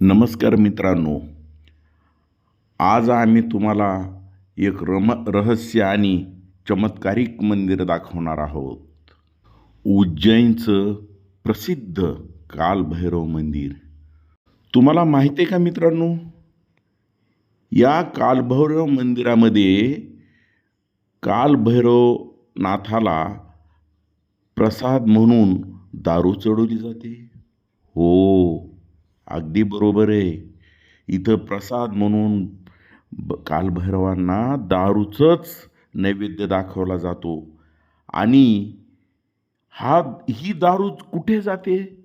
नमस्कार मित्रांनो. आज आम्ही तुम्हाला एक रम रहस्य आणि चमत्कारिक मंदिर दाखवणार आहोत. उज्जैनचं प्रसिद्ध कालभैरव मंदिर. तुम्हाला माहिती आहे का मित्रांनो? या कालभैरव मंदिरामध्ये कालभैरव नाथाला प्रसाद म्हणून दारू चढवली जाते. हो. अगदी बरोबर आहे. इथं प्रसाद म्हणून ब कालभैरवांना दारूचंच नैवेद्य दाखवला जातो. आणि हा ही दारू कुठे जाते?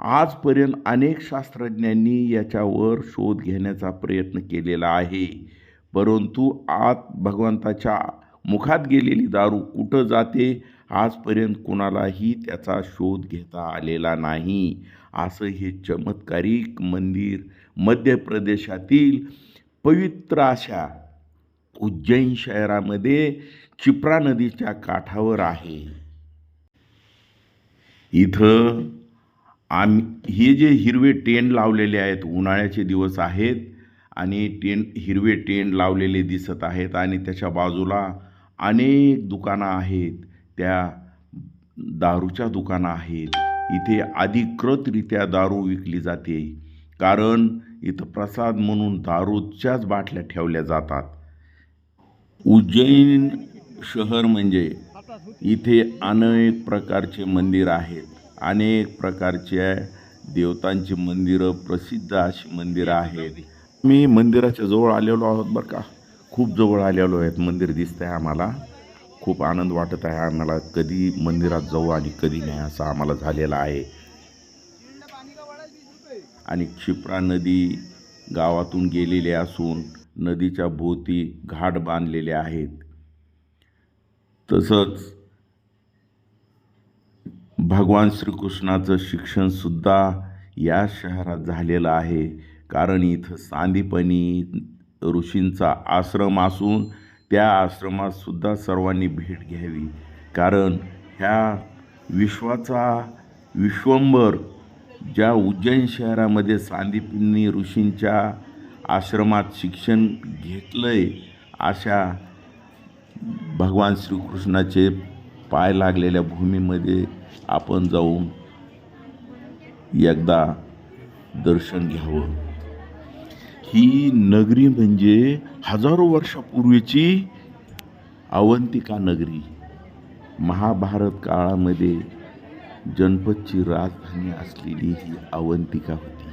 आजपर्यंत अनेक शास्त्रज्ञांनी याच्यावर शोध घेण्याचा प्रयत्न केलेला आहे. परंतु आत भगवंताच्या मुखात गेलेली दारू कुठं जाते? आजपर्यंत कुणालाही त्याचा शोध घेता आलेला नाही. असं हे चमत्कारिक मंदिर मध्य प्रदेशातील पवित्र अशा उज्जैन शहरामध्ये क्षिप्रा नदीच्या काठावर आहे. इथं आम्ही हे जे हिरवे टेंट लावलेले आहेत उन्हाळ्याचे दिवस आहेत आणि टेंट हिरवे टेंट लावलेले दिसत आहेत आणि त्याच्या बाजूला अनेक दुकानं आहेत. त्या दारूच्या दुकानं आहेत. इथे अधिकृतरित्या दारू विकली जाते. कारण इथं प्रसाद म्हणून दारूच्याच बाटल्या ठेवल्या जातात. उज्जैन शहर म्हणजे इथे अनेक प्रकारचे मंदिर आहेत. अनेक प्रकारच्या देवतांची मंदिरं प्रसिद्ध अशी मंदिरं आहेत. मी मंदिराच्या जवळ आलेलो आहोत बरं का? खूप जवळ आलेलो आहेत. मंदिर दिसतंय आम्हाला. खूप आनंद वाटत आहे. आम्हाला कधी मंदिरात जाऊ आणि कधी नाही असं आम्हाला झालेला आहे. आणि क्षिप्रा नदी गावातून गेलेली असून नदीच्या भोवती घाट बांधलेले आहेत. तसंच भगवान श्रीकृष्णाचं शिक्षणसुद्धा या शहरात झालेलं आहे. कारण इथं सांदीपनी ऋषींचा आश्रम असून त्या आश्रमातसुद्धा सर्वांनी भेट घ्यावी. कारण ह्या विश्वाचा विश्वंभर ज्या उज्जैन शहरामध्ये सांदीपनी ऋषींच्या आश्रमात शिक्षण घेतलं आहे अशा भगवान श्रीकृष्णाचे पाय लागलेल्या भूमीमध्ये आपण जाऊन एकदा दर्शन घ्यावं. ही नगरी म्हणजे हजारो वर्षापूर्वीची अवंतिका नगरी. महाभारत काळामध्ये जनपदची राजधानी असलेली ही अवंतिका होती.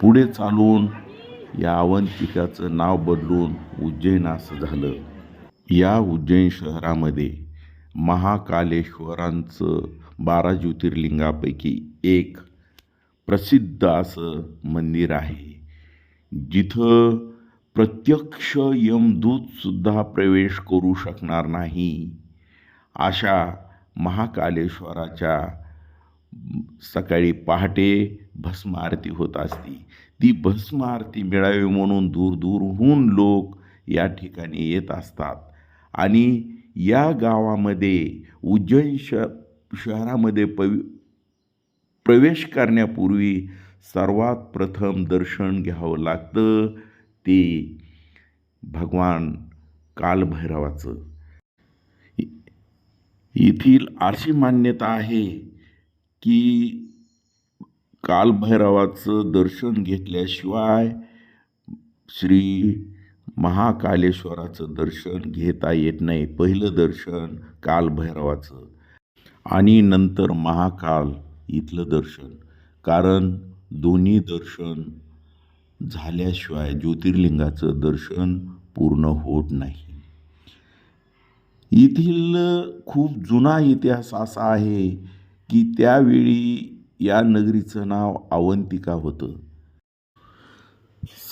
पुढे चालून या अवंतिकाचं नाव बदलून उज्जैन असं झालं. या उज्जैन शहरामध्ये महाकालेश्वरांचं बारा ज्योतिर्लिंगापैकी एक प्रसिद्ध असं मंदिर आहे. जिथं प्रत्यक्ष यमदूतसुद्धा प्रवेश करू शकणार नाही. अशा महाकालेश्वराच्या सकाळी पहाटे भस्म आरती होत असती. ती भस्म आरती मिळावी म्हणून दूरदूरहून लोक या ठिकाणी येत असतात. आणि या गावामध्ये उज्जैन श शहरामध्ये पवि प्रवेश करण्यापूर्वी सर्वात प्रथम दर्शन घ्यावं लागतं ते भगवान कालभैरवाचं. येथील अशी मान्यता आहे की कालभैरवाचं दर्शन घेतल्याशिवाय श्री महाकालेश्वराचं दर्शन घेता येत नाही. पहिलं दर्शन कालभैरवाचं. आणि नंतर महाकाल इथलं दर्शन. कारण दोन्ही दर्शन झाल्याशिवाय ज्योतिर्लिंगाचं दर्शन पूर्ण होत नाही. येथील खूप जुना इतिहास असा आहे की त्यावेळी या नगरीचं नाव अवंतिका होतं.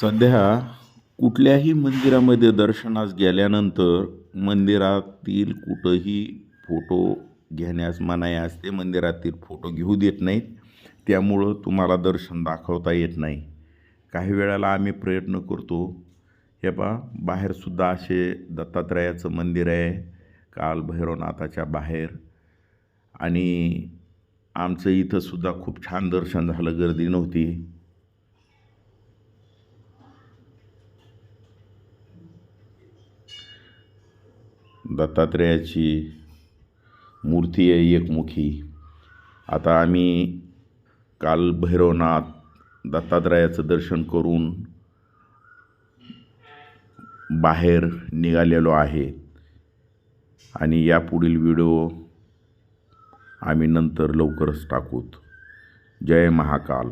सध्या कुठल्याही मंदिरामध्ये दर्शनास गेल्यानंतर मंदिरातील कुठंही फोटो घेण्यास मनाई असते मंदिरातील फोटो घेऊ देत नाहीत. त्यामुळं तुम्हाला दर्शन दाखवता येत नाही. काही वेळेला आम्ही प्रयत्न करतो हे पा बाहेरसुद्धा असे दत्तात्रयाचं मंदिर आहे काल भैरवनाथाच्या बाहेर. आणि आमचं इथंसुद्धा खूप छान दर्शन झालं गर्दी नव्हती. दत्तात्रेयाची मूर्ती आहे एकमुखी. आता आम्ही काल भैरवनाथ दत्तात्रयाचं दर्शन करून बाहेर निघालेलो आहे. आणि यापुढील व्हिडिओ आम्ही नंतर लवकरच टाकूत. जय महाकाल.